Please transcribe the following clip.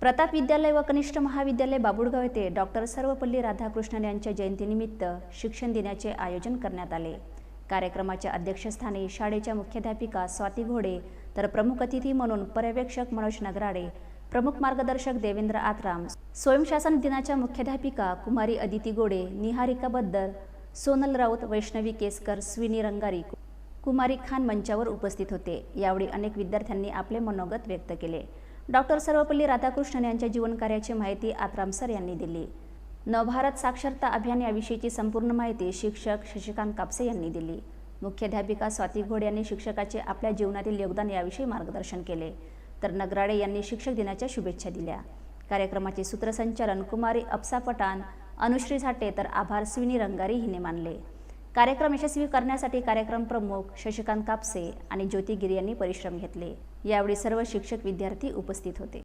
प्रताप विद्यालय व कनिष्ठ महाविद्यालय बाबुळगाव येथे डॉक्टर सर्वपल्ली राधाकृष्णन यांच्या जयंतीनिमित्त शिक्षण दिनाचे आयोजन करण्यात आले. कार्यक्रमाच्या अध्यक्षस्थानी शाळेच्या मुख्याध्यापिका स्वाती घोडे तर प्रमुख अतिथी म्हणून पर्यवेक्षक मनोज नगराडे प्रमुख मार्गदर्शक देवेंद्र आत्राम स्वयंशासन दिनाच्या मुख्याध्यापिका कुमारी अदिती गोडे निहारिका बद्दल सोनल राऊत वैष्णवी केसकर स्विनी रंगारी कुमारी खान मंचावर उपस्थित होते. यावेळी अनेक विद्यार्थ्यांनी आपले मनोगत व्यक्त केले. डॉक्टर सर्वपल्ली राधाकृष्णन यांच्या जीवनकार्याची माहिती आत्राम सर यांनी दिली. नवभारत साक्षरता अभियान याविषयीची संपूर्ण माहिती शिक्षक शशिकांत कापसे यांनी दिली. मुख्याध्यापिका स्वाती घोड यांनी शिक्षकाचे आपल्या जीवनातील योगदान याविषयी मार्गदर्शन केले. तर नगराडे यांनी शिक्षक दिनाच्या शुभेच्छा दिल्या. कार्यक्रमाचे सूत्रसंचालन कुमारी अप्सा पठाण अनुश्री झाटे तर आभार स्विनी रंगारी हिने मानले. कार्यक्रम यशस्वी करण्यासाठी कार्यक्रम प्रमुख शशिकांत कापसे आणि ज्योती गिरी यांनी परिश्रम घेतले. यावेळी सर्व शिक्षक विद्यार्थी उपस्थित होते.